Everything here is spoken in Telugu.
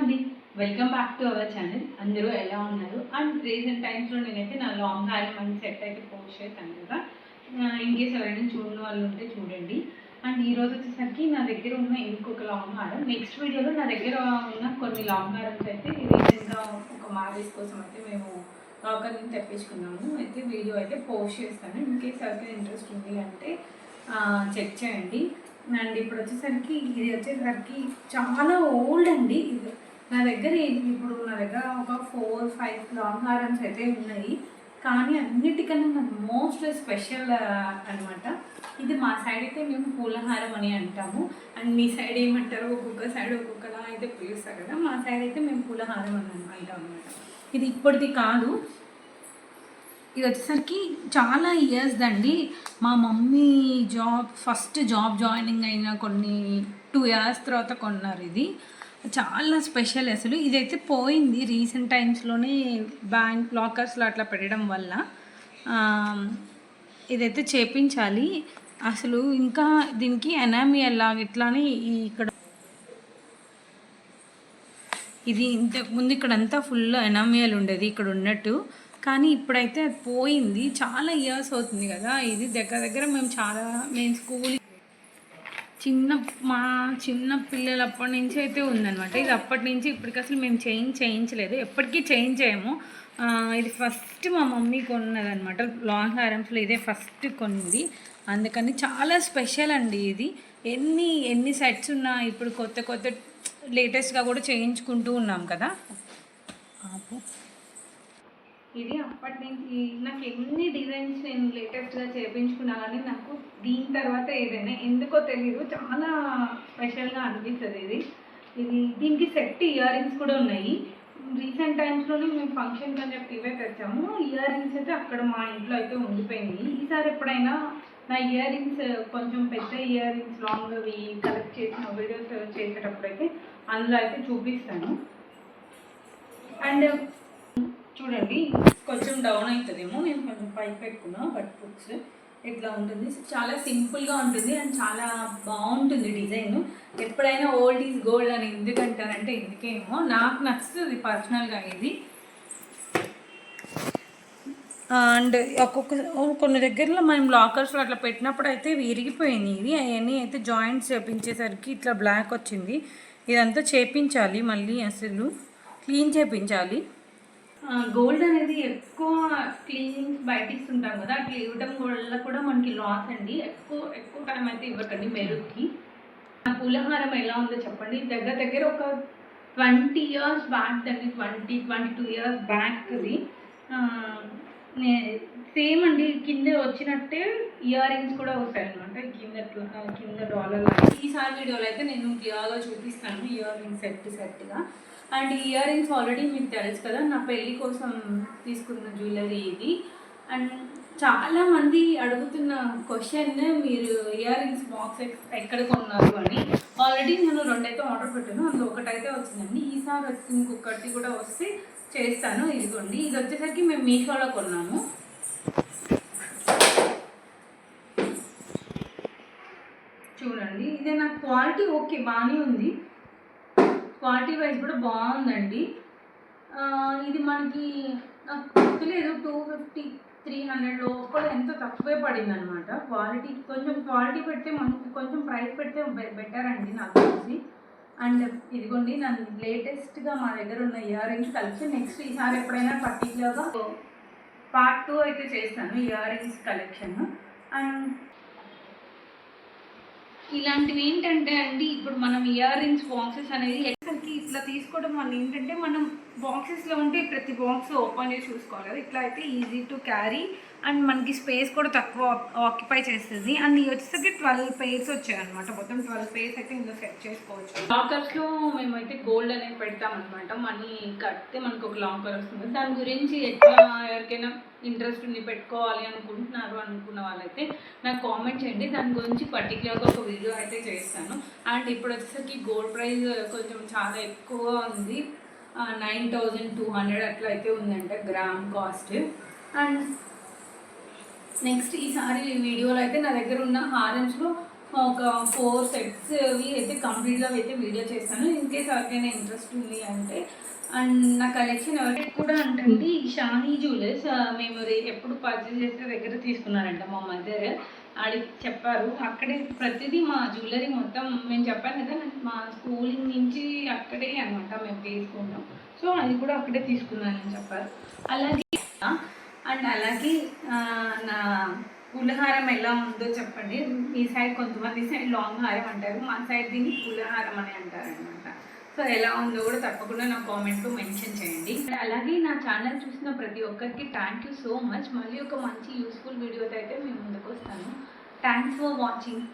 అండి. Welcome back to our channel అందరూ ఎలా ఉన్నారు? అండ్ రీసెంట్ టైమ్స్లో నేనైతే నా లాంగ్ హారం మంచి సెట్ అయితే పోస్ట్ చేశాను కదా. ఇన్ ఎవరైనా చూడని వాళ్ళు ఉంటే చూడండి. అండ్ ఈరోజు వచ్చేసరికి నా దగ్గర ఉన్న ఇంకొక లాంగ్ హారం నెక్స్ట్ వీడియోలో నా దగ్గర ఉన్న కొన్ని లాంగ్ హారమ్స్ అయితే రీసెంట్గా ఒక మ్యారేజ్ కోసం అయితే మేము లాకర్ నుంచి తెప్పించుకున్నాము. అయితే వీడియో అయితే పోస్ట్ చేస్తాను. ఇన్ ఎవరికైనా ఇంట్రెస్ట్ ఉంది అంటే చెక్ చేయండి. అండ్ ఇప్పుడు వచ్చేసరికి ఇది వచ్చేసరికి చాలా ఓల్డ్ అండి. ఇది నా దగ్గర ఇప్పుడు నా దగ్గర ఒక ఫోర్ ఫైవ్ లాంగ్ హారమ్స్ అయితే ఉన్నాయి. కానీ అన్నిటికన్నా మోస్ట్ స్పెషల్ అనమాట ఇది మా సైడ్ అయితే మేము పూలహారం అని అంటాము. అండ్ మీ సైడ్ ఏమంటారు? ఒక్కొక్క సైడ్ ఒక్కొక్కలా అయితే పిలుస్తారు కదా. మా సైడ్ అయితే మేము పూలహారం అని అంటాం అనమాట ఇది ఇప్పటిది కాదు. ఇది వచ్చేసరికి చాలా ఇయర్స్ అండి మా mummy job first job joining అయిన కొన్ని టూ ఇయర్స్ తర్వాత కొన్నారు ఇది. చాలా స్పెషల్ అసలు. ఇదైతే పోయింది రీసెంట్ టైమ్స్లోనే బ్యాంక్ లాకర్స్లో అట్లా పెట్టడం వల్ల. ఇదైతే చేపించాలి. అసలు ఇంకా దీనికి ఎనామియల్ లాగా ఇట్లానే ఈ ఇక్కడ ఇది ఇంతకు ముందు ఇక్కడంతా ఫుల్ ఎనామియాలు ఉండేది ఇక్కడ ఉన్నట్టు. కానీ ఇప్పుడైతే అది పోయింది. చాలా ఇయర్స్ అవుతుంది కదా. ఇది దగ్గర దగ్గర మేము చాలా మేము స్కూల్ చిన్న మా చిన్న పిల్లలప్పటి నుంచి అయితే ఉందన్నమాట. ఇది అప్పటి నుంచి ఇప్పటికి అసలు మేము చేంజ్ చేయించలేదు. ఎప్పటికీ చేంజ్ చేయము. ఇది ఫస్ట్ మా మమ్మీ కొన్నదనమాట లాంగ్ హారమ్స్లో ఇదే ఫస్ట్ కొన్నది. అందుకని చాలా స్పెషల్ అండి ఇది. ఎన్ని ఎన్ని సెట్స్ ఉన్నా ఇప్పుడు కొత్త కొత్త లేటెస్ట్గా కూడా చేయించుకుంటూ ఉన్నాం కదా. ఆపు. ఇది అప్పటి నుంచి నాకు ఎన్ని డిజైన్స్ నేను లేటెస్ట్గా చేయించుకున్నా కానీ నాకు దీని తర్వాత ఏదైనా ఎందుకో తెలియదు చాలా స్పెషల్గా అనిపిస్తుంది ఇది. ఇది దీనికి సెట్ ఇయర్ రింగ్స్ కూడా ఉన్నాయి. రీసెంట్ టైమ్స్లోనే మేము ఫంక్షన్కి అని చెప్పి ఇవే తెచ్చాము. ఇయర్ రింగ్స్ అయితే అక్కడ మా ఇంట్లో అయితే ఉండిపోయినాయి ఈసారి ఎప్పుడైనా నా ఇయర్ రింగ్స్ కొంచెం పెద్ద ఇయర్ రింగ్స్ లాంగ్ అవి కలెక్ట్ చేసిన వీడియోస్ చేసేటప్పుడు అయితే అందులో అయితే చూపిస్తాను. అండ్ చూడండి కొంచెం డౌన్ అవుతుందేమో నేను కొంచెం పైకి పెట్టుకున్నా బట్ బుక్స్ ఇట్లా ఉంటుంది? చాలా సింపుల్గా ఉంటుంది అండ్ చాలా బాగుంటుంది డిజైన్ ఎప్పుడైనా ఓల్డ్ ఈజ్ గోల్డ్ అని ఎందుకంటారంటే ఎందుకేమో నాకు నచ్చుతుంది పర్సనల్గా ఇది. అండ్ ఒక్కొక్క కొన్ని దగ్గరలో మనం లాకర్స్లో అట్లా పెట్టినప్పుడు అయితే విరిగిపోయినాయి ఇవి. అవన్నీ అయితే జాయింట్స్ చేపించేసరికి ఇట్లా బ్లాక్ వచ్చింది. ఇదంతా చేపించాలి మళ్ళీ అసలు. క్లీన్ చేపించాలి. గోల్డ్ అనేది ఎక్కువ క్లీనింగ్స్ బయట ఉంటాం కదా అట్లా ఇవ్వటం వల్ల కూడా మనకి లాస్ అండి. ఎక్కువ ఎక్కువ టైం అయితే ఇవ్వకండి మెరుగుకి. ఆ పూలహారం ఎలా ఉందో చెప్పండి. దగ్గర దగ్గర ఒక ట్వంటీ ఇయర్స్ బ్యాక్ అండి ట్వంటీ ట్వంటీ టూ ఇయర్స్ బ్యాక్ది సేమ్ అండి కింద వచ్చినట్టే ఇయర్ రింగ్స్ కూడా వస్తాయి అనమాట కింద కింద డాలర్ ఈసారి వీడియోలో అయితే నేను క్లియర్గా చూపిస్తాను ఇయర్ రింగ్స్ సెట్ సెట్గా. అండ్ ఇయర్ రింగ్స్ ఆల్రెడీ మీకు తెలుసు కదా నా పెళ్ళి కోసం తీసుకున్న జ్యువెలరీ ఇది. అండ్ చాలా మంది అడుగుతున్న క్వశ్చన్ మీరు ఇయర్ రింగ్స్ బాక్స్ ఎక్కడ కొన్నారు అని. ఆల్రెడీ నేను రెండైతే ఆర్డర్ పెట్టాను అందులో ఒకటైతే వచ్చిందండి. ఈసారి వచ్చి ఇంకొకటి కూడా వస్తే చేస్తాను. ఇదిగోండి ఇది వచ్చేసరికి మేము మీషోలో కొన్నాము. చూడండి ఇదే నాకు క్వాలిటీ ఓకే బాగానే ఉంది. క్వాలిటీ వైజ్ కూడా బాగుందండి. ఇది మనకి నాకు గుర్తులేదు టూ ఫిఫ్టీ త్రీ హండ్రెడ్ లోపల ఎంతో తక్కువే పడింది అనమాట క్వాలిటీ కొంచెం క్వాలిటీ పెడితే మనకి కొంచెం ప్రైస్ పెడితే బెటర్ అండి నాకు తెలిసి. అండ్ ఇదిగోండి నా లేటెస్ట్గా మా దగ్గర ఉన్న ఇయర్ రింగ్స్ కలిసి నెక్స్ట్ ఈసారి ఎప్పుడైనా పర్టికులర్గా పార్ట్ టూ అయితే చేస్తాను ఇయర్ రింగ్స్ కలెక్షన్ అండ్ ఇలాంటివి ఏంటంటే అండి ఇప్పుడు మనం ఇయర్ రింగ్స్ బాక్సెస్ అనేది ఎక్కడికి ఇట్లా తీసుకోవడం వల్ల ఏంటంటే మనం బాక్సెస్లో ఉంటే ప్రతి బాక్స్ ఓపెన్ చేసి చూసుకోవాలి కదా. ఇట్లా అయితే ఈజీ టు క్యారీ అండ్ మనకి స్పేస్ కూడా తక్కువ ఆక్యుపై చేస్తుంది. అండ్ ఇవి వచ్చేసరికి ట్వెల్వ్ పేర్స్ వచ్చాయి అనమాట మొత్తం ట్వెల్వ్ పేర్స్ అయితే ఇందులో సెట్ చేసుకోవచ్చు. లాకర్స్లో మేమైతే గోల్డ్ అనేది పెడతాం అనమాట మనీ కడితే మనకు ఒక లాకర్ వస్తుంది. దాని గురించి ఎట్లా ఎవరికైనా ఇంట్రెస్ట్ ఉంది పెట్టుకోవాలి అనుకుంటున్నారు అనుకున్న వాళ్ళైతే నాకు కామెంట్ చేయండి. దాని గురించి పర్టికులర్గా ఒక వీడియో అయితే చేస్తాను. అండ్ ఇప్పుడు వచ్చేసరికి గోల్డ్ ప్రైస్ కొంచెం చాలా ఎక్కువ ఉంది. నైన్ థౌజండ్ టూ హండ్రెడ్ అట్లా అయితే ఉందంట గ్రామ్ కాస్ట్. అండ్ నెక్స్ట్ ఈసారి వీడియోలో అయితే నా దగ్గర ఉన్న హారమ్స్లో ఒక ఫోర్ సెట్స్ అయితే కంప్లీట్గా అయితే వీడియో చేస్తాను. ఇన్ కేస్ ఎవరికైనా ఇంట్రెస్ట్ ఉంది అంటే. అండ్ నా కలెక్షన్ ఎవరికి కూడా అంటే షాహీ షానీ జ్యువెలర్స్ మేము ఎప్పుడు పర్చేస్ చేసే దగ్గర తీసుకున్నారంట మా మదర్ ఆడికి చెప్పారు. అక్కడే ప్రతిదీ మా జ్యువెలరీ మొత్తం మేము చెప్పాను కదా మా స్కూలింగ్ నుంచి అక్కడే అనమాట మేము తీసుకుంటాం. సో అది కూడా అక్కడే తీసుకున్నానని చెప్పారు. అలాగే అండ్ అలాగే నా పులిహారం ఎలా ఉందో చెప్పండి. మీ సైడ్ కొంతమంది సైడ్ లాంగ్ హారం అంటారు మా సైడ్ దీన్ని పులిహారం అని అంటారు అనమాట సో ఎలా ఉందో కూడా తప్పకుండా నా కామెంట్లో మెన్షన్ చేయండి. అలాగే నా ఛానల్ చూసిన ప్రతి ఒక్కరికి థ్యాంక్ యూ సో మచ్ మళ్ళీ ఒక మంచి యూస్ఫుల్ వీడియోతో అయితే మేము ముందుకు వస్తాను. Thanks for watching